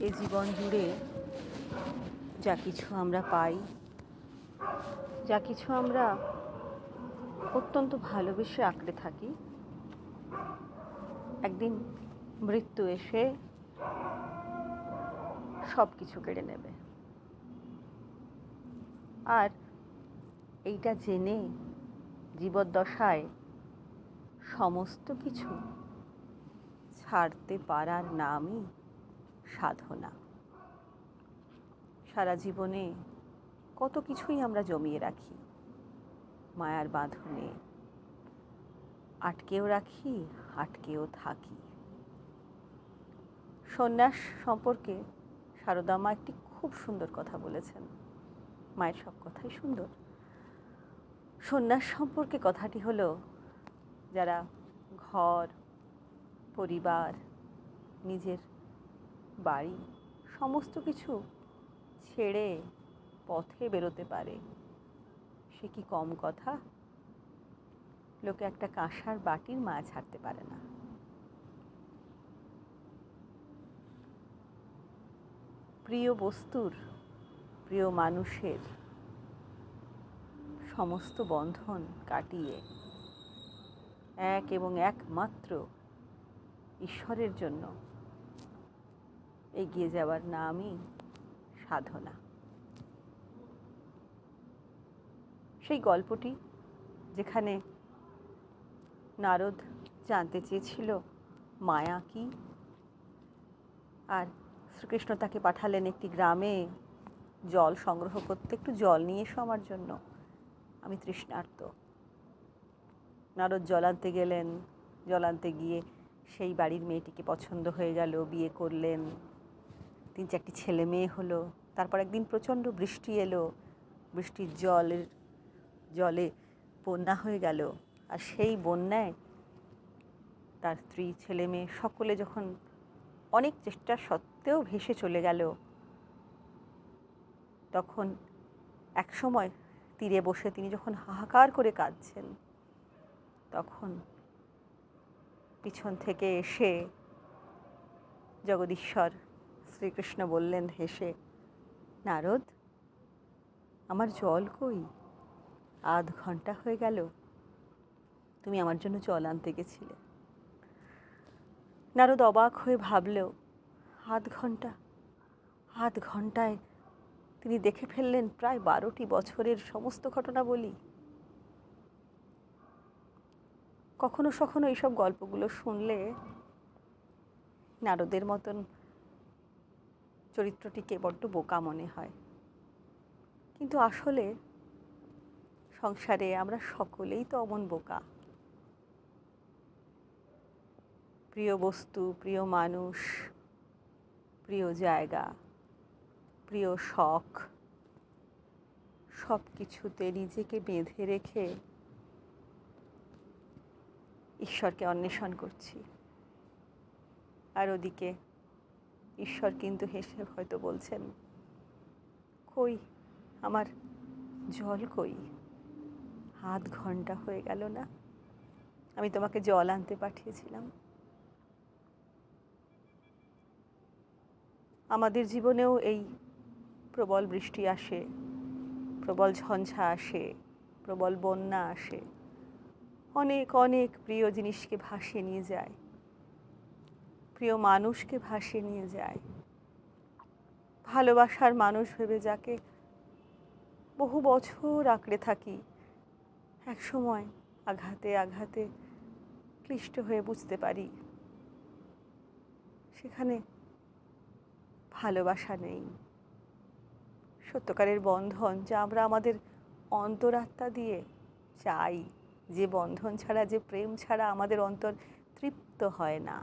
এ জীবন জুড়ে যা কিছু আমরা পাই, যা কিছু আমরা অত্যন্ত ভালোবেসে আঁকড়ে থাকি। একদিন মৃত্যু এসে সব কিছু কেড়ে নেবে। আর এইটা জেনে জীবদ্দশায় সমস্ত কিছু ছাড়তে পারার নামই সাধনা। সারা জীবনে কত কিছুই আমরা জমিয়ে রাখি। মায়ার বাঁধনে আটকেও রাখি, আটকেও থাকি। সন্ন্যাস সম্পর্কে সারদা মা একটি খুব সুন্দর কথা বলেছেন। মায়ের সব কথাই সুন্দর। সন্ন্যাস সম্পর্কে কথাটি হলো, যারা ঘর, পরিবার, নিজের বাড়ি। সমস্ত কিছু ছেড়ে পথে বেরোতে পারে। সে কি কম কথা? লোকে একটা কাঁসার বাটির মায়া ছাড়তে পারে না। প্রিয় বস্তুর, প্রিয় মানুষের সমস্ত বন্ধন কাটিয়ে এক এবং একমাত্র ঈশ্বরের জন্য এগিয়ে যাওয়ার নামই সাধনা। সেই গল্পটি যেখানে নারদ জানতে চেয়েছিল, মায়া কি? আর শ্রীকৃষ্ণ তাকে পাঠালেন একটি গ্রামে জল সংগ্রহ করতে। একটু জল নিয়ে এসো আমার জন্য, আমি তৃষ্ণার্ত। নারদ জল আনতে গেলেন, জল আনতে গিয়ে সেই বাড়ির মেয়েটিকে পছন্দ হয়ে গেল, বিয়ে করলেন। তিন চারটি ছেলে মেয়ে হলো, তারপর একদিন প্রচণ্ড বৃষ্টি এলো, বৃষ্টির জলের, জলে বন্যা হয়ে গেল। আর সেই বন্যায় তার স্ত্রী, ছেলে মেয়ে সকলে যখন অনেক চেষ্টা সত্ত্বেও ভেসে চলে গেল, তখন এক সময় তীরে বসে তিনি যখন হাহাকার করে কাঁদছেন, তখন পিছন থেকে এসে জগদীশ্বর শ্রীকৃষ্ণ বললেন, হেসে, নারদ, আমার জল কই? আধ ঘণ্টা হয়ে গেল, তুমি আমার জন্য জল আনতে গেছিলে। নারদ অবাক হয়ে ভাবলেও আধ ঘণ্টা আধ ঘন্টায় তিনি দেখে ফেললেন প্রায় বারোটি বছরের সমস্ত ঘটনা বলি। কখনো সখনো এইসব গল্পগুলো শুনলে নারদের মতন চরিত্রটিকে বড্ড বোকা মনে হয়। কিন্তু আসলে সংসারে আমরা সকলেই তো অমন বোকা। প্রিয় বস্তু, প্রিয় মানুষ, প্রিয় জায়গা, প্রিয় শখ সব কিছুতে নিজেকে বেঁধে রেখে ঈশ্বরকে অন্বেষণ করছি। আর ওদিকে ঈশ্বর কিন্তু হেসে হয়তো বলছেন, কই, আমার জল কই? আধ ঘণ্টা হয়ে গেল না? আমি তোমাকে জল আনতে পাঠিয়েছিলাম। আমাদের জীবনেও এই প্রবল বৃষ্টি আসে, প্রবল ঝঞ্ঝা আসে, প্রবল বন্যা আসে। অনেক অনেক প্রিয় জিনিসকে ভাসিয়ে নিয়ে যায়। প্রিয় মানুষকে ভাসিয়ে নিয়ে যায়। ভালোবাসার মানুষ ভেবে যাকে বহু বছর আঁকড়ে থাকি এক সময় আঘাতে আঘাতে ক্লিষ্ট হয়ে বুঝতে পারি, সেখানে ভালোবাসা নেই। সত্যকারের বন্ধন যা আমরা আমাদের অন্তরাত্মা দিয়ে চাই, যে বন্ধন ছাড়া, যে প্রেম ছাড়া আমাদের অন্তর তৃপ্ত হয় না।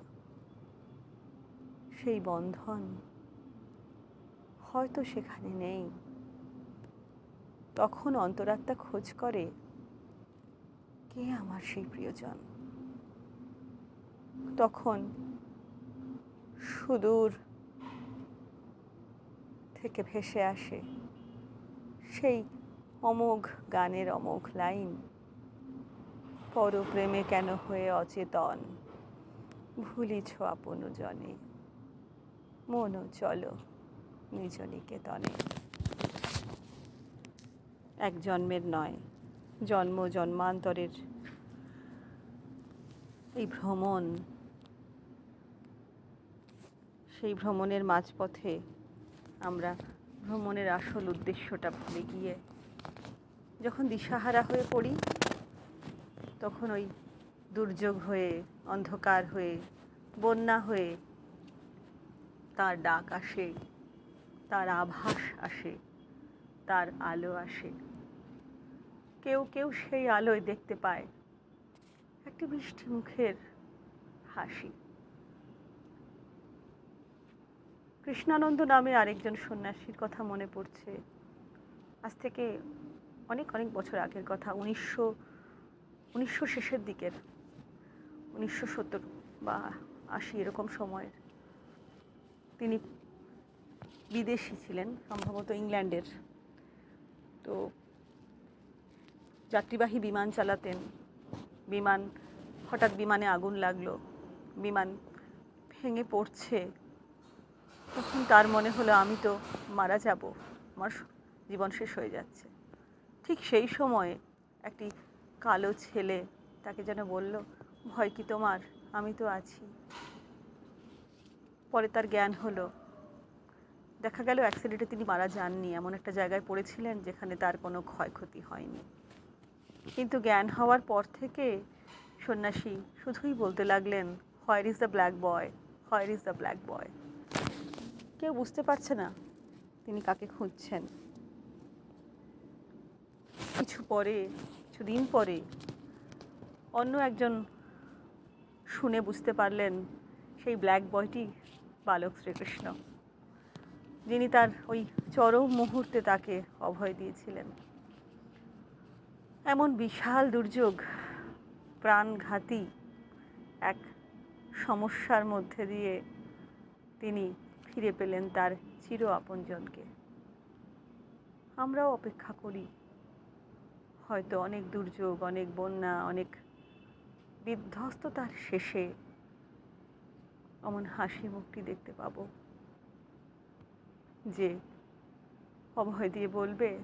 সেই বন্ধন হয়তো সেখানে নেই। তখন অন্তরাত্মা খোঁজ করে, কে আমার সেই প্রিয়জন? তখন সুদূর থেকে ভেসে আসে সেই অমোঘ গানের অমোঘ লাইন, পরপ্রেমে কেন হয়ে অচেতন? ভুলিছ আপন জনে। মনও চলো। নিজ নিকেতনে এক জন্মের নয়, জন্ম জন্মান্তরের এই ভ্রমণ। সেই ভ্রমণের মাঝপথে আমরা ভ্রমণের আসল উদ্দেশ্যটা ভুলে গিয়ে যখন দিশাহারা হয়ে পড়ি, তখন ওই দুর্যোগ হয়ে, অন্ধকার হয়ে, বন্যা হয়ে তার ডাক আসে, তার আভাস আসে, তার আলো আসে। কেউ কেউ সেই আলোয় দেখতে পায়, একটি মিষ্টি মুখের হাসি। কৃষ্ণানন্দ নামে আরেকজন সন্ন্যাসীর কথা মনে পড়ছে। আজ থেকে অনেক অনেক বছর আগের কথা, উনিশশো উনিশশো শেষের দিকের, উনিশশো সত্তর বা আশি এরকম সময়ের। তিনি বিদেশি ছিলেন, সম্ভবত ইংল্যান্ডের। তো যাত্রীবাহী বিমান চালাতেন, বিমান, হঠাৎ বিমানে আগুন লাগল, বিমান ভেঙে পড়ছে, তখন তার মনে হলো, আমি তো মারা যাব, আমার জীবন শেষ হয়ে যাচ্ছে। ঠিক সেই সময়ে একটি কালো ছেলে তাকে যেন বলল, ভয় কি তোমার? আমি তো আছি। পরে তার জ্ঞান হলো। দেখা গেল অ্যাক্সিডেন্টে তিনি মারা যাননি। এমন একটা জায়গায় পড়েছিলেন যেখানে তার কোনো ক্ষয়ক্ষতি হয়নি। কিন্তু জ্ঞান হওয়ার পর থেকে সন্ন্যাসী শুধুই বলতে লাগলেন where is the black boy where is the black boy কেউ বুঝতে পারছে না তিনি কাকে খুঁজছেন। কিছু পরে কিছুদিন পরে অন্য একজন শুনে বুঝতে পারলেন সেই ব্ল্যাক বয়টি বালক শ্রীকৃষ্ণ। যিনি তার ওই চরম মুহূর্তে তাকে অভয় দিয়েছিলেন। এমন বিশাল দুর্যোগ, প্রাণঘাতী এক সমস্যার মধ্যে দিয়ে তিনি ফিরে পেলেন তার চির আপনজনকে। আমরাও অপেক্ষা করি। হয়তো অনেক দুর্যোগ, অনেক বন্যা, অনেক বিধ্বস্ততার শেষে অমন হাসি মুখটি দেখতে পাবো। যে অভয় দিয়ে বলবে,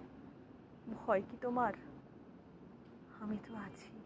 ভয় কি তোমার? আমি তো আছি।